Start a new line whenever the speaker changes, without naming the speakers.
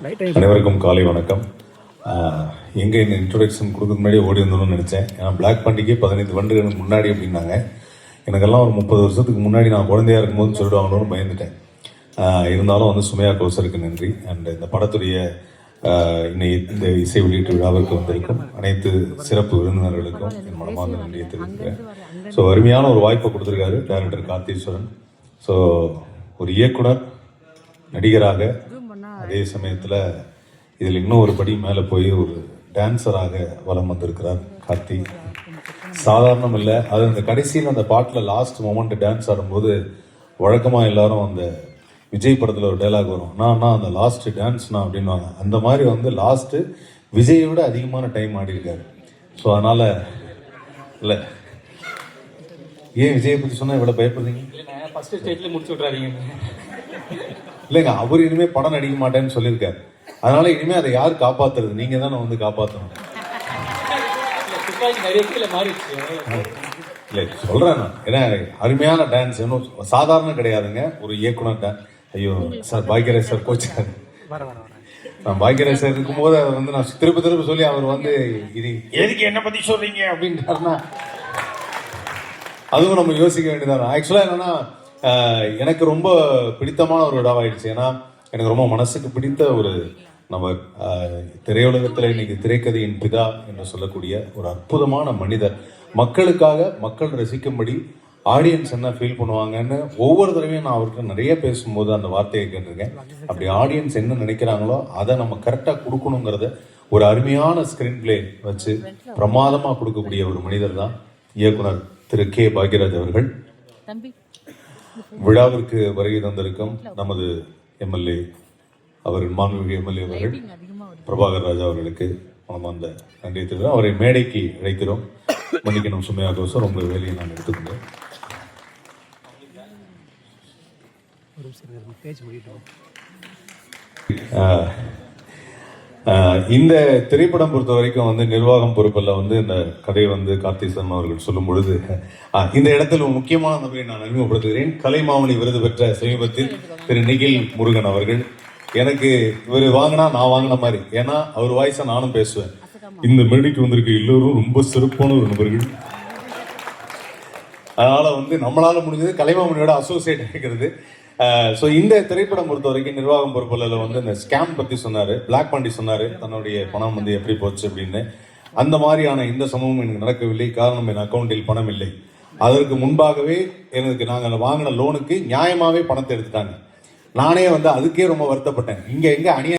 அனைவருக்கும் காலை வணக்கம். எங்கே இந்த இன்ட்ரொடக்ஷன் கொடுக்க முன்னாடி ஓடி வந்துடணும்னு நினச்சேன். ஏன்னா பிளாக் பண்டிகை பதினைந்து வருடங்களுக்கு முன்னாடி அப்படின்னாங்க. எனக்கெல்லாம் ஒரு முப்பது வருஷத்துக்கு முன்னாடி நான் குழந்தையாக இருக்கும்போது சொல்லிடுவாங்களோன்னு பயந்துட்டேன். இருந்தாலும் வந்து சுமையா கோசருக்கு நன்றி. அண்ட் இந்த படத்துடைய இன்னை இந்த இசை வெளியீட்டு விழாவிற்கு வந்திருக்கும் அனைத்து சிறப்பு விருந்தினர்களுக்கும் என் மனமார்ந்த நன்றியை தெரிவிக்கிறேன். ஸோ அருமையான ஒரு வாய்ப்பை கொடுத்துருக்காரு டைரக்டர் கார்த்தீஸ்வரன் ஸோ ஒரு இயக்குனர் நடிகராக அதே சமயத்தில் இதில் இன்னும் ஒரு படி மேலே போய் ஒரு டான்ஸராக வலம் வந்திருக்கிறார் கார்த்தி. சாதாரணம் இல்லை அது அந்த கடைசியில் அந்த பாட்டில் லாஸ்ட் மூமெண்ட் டான்ஸ் ஆடும்போது வழக்கமாக எல்லாரும் அந்த விஜய் படத்தில் ஒரு டைலாக் வரும். நான் நான் அந்த லாஸ்ட் டான்ஸ்னா அப்படின்வாங்க அந்த மாதிரி வந்து லாஸ்ட்டு விஜயை விட அதிகமான டைம் ஆடியிருக்காரு. ஸோ அதனால் இல்லை. ஏன் விஜயை பற்றி சொன்னால் இவ்வளோ பயப்படுறீங்க?
ஃபஸ்ட்டு ஸ்டேஜில் முடிச்சு விட்றாதீங்க
இல்லைங்க அவர் இனிமே படம் நடிக்க மாட்டேன்னு சொல்லியிருக்காரு. அதனால இனிமே அதை யார் காப்பாத்துறது? நீங்க தானே வந்து காப்பாற்றணும் இல்லை சொல்றேன் நான். ஏன்னா அருமையான டான்ஸ் இன்னும் சாதாரண கிடையாதுங்க. ஒரு இயக்குனர் டான் ஐயோ சார் பாக்கியராஜ் சார் கோச்சார்.
வர வர வர.
நான் பாக்கியராஜ் சார் இருக்கும்போது அதை வந்து நான் திரும்ப திரும்ப சொல்லி அவர் வந்து இது எதுக்கு என்ன பத்தி சொல்றீங்க அப்படின்ட்டாருன்னா அதுவும் நம்ம யோசிக்க வேண்டியதான் ஆக்சுவலாக என்னன்னா எனக்கு ரொம்ப பிடித்தமான ஒரு இடம் ஆயிடுச்சு ஏன்னா எனக்கு ரொம்ப மனசுக்கு பிடித்த ஒரு நம்ம திரையுலகத்தில் இன்னைக்கு திரைக்கதையின் பிதா என்று சொல்லக்கூடிய ஒரு அற்புதமான மனிதர். மக்களுக்காக மக்கள் ரசிக்கும்படி ஆடியன்ஸ் என்ன ஃபீல் பண்ணுவாங்கன்னு ஒவ்வொரு தடவையும் நான் அவர்கிட்ட நிறைய பேசும்போது அந்த வார்த்தையை கேட்டிருக்கேன். அப்படி ஆடியன்ஸ் என்ன நினைக்கிறாங்களோ அதை நம்ம கரெக்டாக கொடுக்கணுங்கிறத ஒரு அருமையான ஸ்கிரீன் பிளே வச்சு பிரமாதமாக கொடுக்கக்கூடிய ஒரு மனிதர் தான் இயக்குனர் திரு கே பாக்யராஜ் அவர்கள்.
தம்பி.
விழாவிற்கு வருகை தந்திருக்கும் நமது எம்எல்ஏ அவர் மாண்புமிகு எம்எல்ஏ அவர்கள் பிரபாகர் ராஜா அவர்களுக்கு மனமார்ந்த நன்றி தெரிவிக்கிறோம் அவரை மேடைக்கு அழைக்கிறோம் மன்னிக்கணும் சுமையா கோசம் ரொம்ப வேலையை நான் எடுத்துக்கொண்டேன்.
ஒரு பேச்சு முடிட்டோம்
இந்த திரைப்படம் பொறுத்த வரைக்கும் வந்து நிர்வாகம் பொறுப்பில் வந்து இந்த கதையை வந்து கார்த்திசன் அவர்கள் சொல்லும் பொழுது இந்த இடத்தில் ஒரு முக்கியமான நபரை நான் அறிமுகப்படுத்துகிறேன். கலைமாமணி விருது பெற்ற சமீபத்தில் திரு நிகில் முருகன் அவர்கள். எனக்கு இவர் வாங்கினா நான் வாங்கின மாதிரி. ஏன்னா அவர் வாய்ஸை நானும் பேசுவேன். இந்த மேடைக்கு வந்திருக்க எல்லோரும் ரொம்ப சிறப்பான ஒரு நபர்கள். அதனால வந்து நம்மளால முடிஞ்சது கலைமாமணியோட அசோசியேட் ஆகிறது ஸோ இந்த திரைப்படம் பொறுத்த வரைக்கும் நிர்வாகம் பொறுப்பில் வந்து இந்த ஸ்கேம் பத்தி சொன்னாரு. பிளாக் பாண்டி சொன்னாரு. தன்னுடைய பணம் வந்து எப்படி போச்சு அப்படின்னு. அந்த மாதிரியான இந்த சம்பவம் எனக்கு நடக்கவில்லை. காரணம் என் அக்கௌண்டில் பணம் இல்லை. அதற்கு முன்பாகவே எனக்கு நாங்கள் வாங்கின லோனுக்கு நியாயமாகவே பணத்தை எடுத்துட்டாங்க. நானே வந்து அதுக்கே ரொம்ப வருத்தப்பட்டேன். இங்க எங்கே அணிய